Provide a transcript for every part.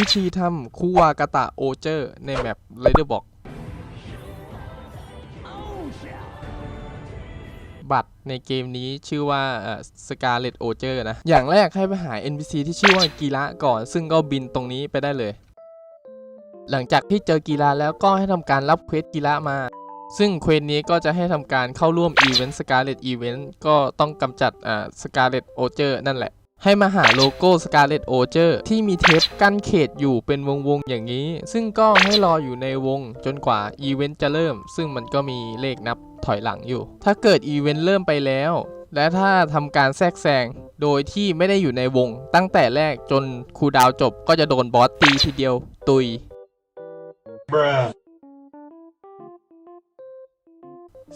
วิธีทำคูวากาตะโอเจอร์ในแมปไรเดอร์บอกบัตรในเกมนี้ชื่อว่าสกาเลตโอเจอร์นะ อย่างแรกให้ไปหา NPC ที่ชื่อว่ากีระก่อน ซึ่งก็บินตรงนี้ไปได้เลย หลังจากที่เจอกีฬาแล้วก็ให้ทำการรับเควสกีฬามา ซึ่งเควสนี้ก็จะให้ทำการเข้าร่วมอีเวนต์สกาเลตอีเวนต์ก็ต้องกำจัดสกาเลตโอเจอร์นั่นแหละ ให้มาหาโลโก้ Scarlet o g e r ที่มีเทปกั้นเขตอยู่เป็นวงๆอย่างนี้ ซึ่งก็ให้รออยู่ในวงจนกว่าอีเวนต์จะเริ่ม ซึ่งมันก็มีเลขนับถอยหลังอยู่ ถ้าเกิดอีเวนต์เริ่มไปแล้ว และถ้าทำการแทรกแซงโดยที่ไม่ได้อยู่ในวง ตั้งแต่แรกจนคูดาวจบก็จะโดนบอสตีทีเดียวตุย Bruh.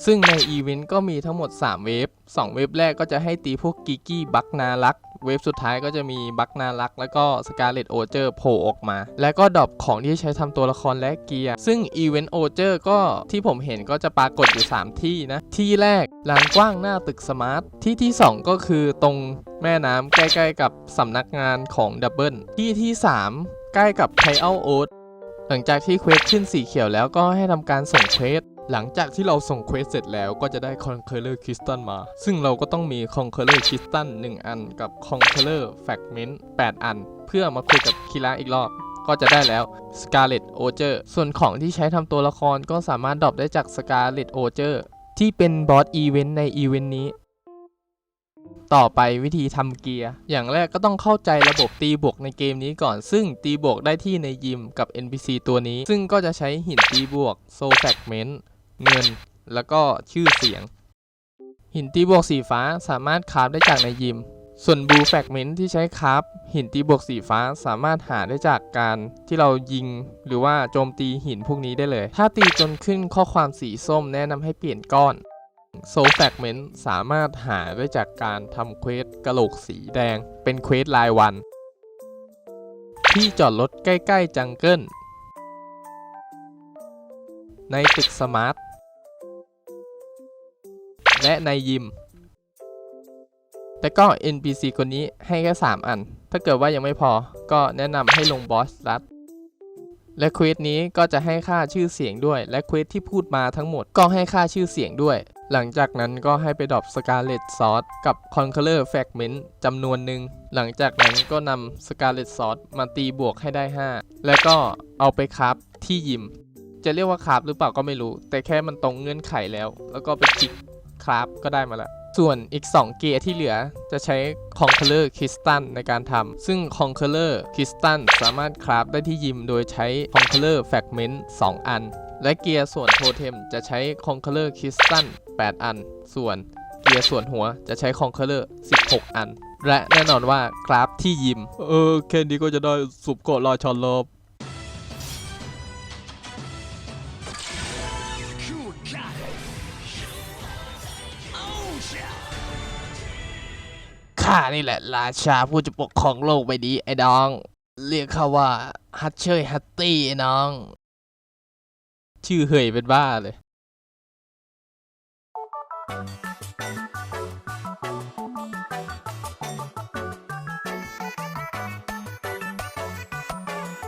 ซึ่งในอีเวนต์ก็มีทั้งหมด 3 เวฟ 2 เวฟแรกก็จะให้ตีพวกกิกกี้บักนารัก เวฟสุดท้ายก็จะมีบักนารัก แล้วก็สกาเลตโอเจอร์โผล่ออกมา แล้วก็ดรอปของที่ใช้ทำตัวละครและเกียร์ ซึ่งอีเวนต์โอเจอร์ก็ที่ผมเห็นก็จะปรากฏอยู่ 3 ที่นะ ที่แรกลานกว้างหน้าตึกสมาร์ท ที่ที่ 2 ก็คือตรงแม่น้ำใกล้ๆกับสำนักงานของดับเบิลที่ที่ 3 ใกล้กับไทเอัลโอ๊ตหลังจากที่เควสขึ้นสีเขียวแล้วก็ให้ทำการส่งเควส หลังจากที่เราส่งเควสเสร็จแล้วก็จะได้ Conqueror Crystal มา ซึ่งเราก็ต้องมี Conqueror Crystal 1อันกับ Conqueror Fragment 8อัน เพื่อมาคุยกับคิระอีกรอบก็จะได้แล้ว Scarlet o g e r ส่วนของที่ใช้ทำตัวละครก็สามารถดรอปได้จาก Scarlet o g e r ที่เป็นบอสอีเวนต์ในอีเวนต์นี้ ต่อไปวิธีทำเกียร์ อย่างแรกก็ต้องเข้าใจระบบตีบวกในเกมนี้ก่อน ซึ่งตีบวกได้ที่ในยิมกับ NPC ตัวนี้ ซึ่งก็จะใช้หินตีบวกโซแฟกเมนต์ เงิน แล้วก็ชื่อเสียง หินตีบวกสีฟ้าสามารถคราฟได้จากในยิม ส่วนบูแฟกเมนที่ใช้คราฟหินตีบวกสีฟ้าสามารถหาได้จากการที่เรายิง หรือว่าโจมตีหินพวกนี้ได้เลย ถ้าตีจนขึ้นข้อความสีส้มแนะนำให้เปลี่ยนก้อนโซลแฟกเมนต์สามารถหาได้จากการทำเควสกระโหลกสีแดง เป็นเควสรายวัน ที่จอดรถใกล้ ๆ จังเกิลในตึกสมาร์ท และในยิม แต่ก็ NPC คนนี้ให้แค่ 3 อัน ถ้าเกิดว่ายังไม่พอก็แนะนำให้ลงบอสรัดและเควสนี้ก็จะให้ค่าชื่อเสียงด้วย และเควสที่พูดมาทั้งหมดก็ให้ค่าชื่อเสียงด้วย หลังจากนั้นก็ให้ไปดรอป Scarlet Sword กับ Conqueror Fragment จำนวนหนึ่ง หลังจากนั้นก็นำ Scarlet Sword มาตีบวกให้ได้ 5 แล้วก็เอาไปคราฟที่ยิม จะเรียกว่าคราฟหรือเปล่าก็ไม่รู้ แต่แค่มันตรงเงื่อนไขแล้ว แล้วก็ไปคลิก คราฟก็ได้มาแล้ว ส่วนอีก 2 เกียร์ที่เหลือจะใช้ Conqueror Crystal ในการทำซึ่ง Conqueror Crystal สามารถคราฟได้ที่ยิมโดยใช้ Conqueror Fragment 2อัน และเกียร์ส่วนโทเทมจะใช้ Conqueror Crystal 8อัน ส่วนเกียร์ส่วนหัวจะใช้ Conqueror 16 อัน และแน่นอนว่าคราฟที่ยิม เออแค่นี้ก็จะได้สุบเกาะราชอนลอ้านี่แหละราชาผู้จะปกครองโลกไปดีไอ้น้อง เรียกเขาว่าฮัตเชยฮัตตี้ไอ้น้อง ชื่อเหยเป็นบ้าเลย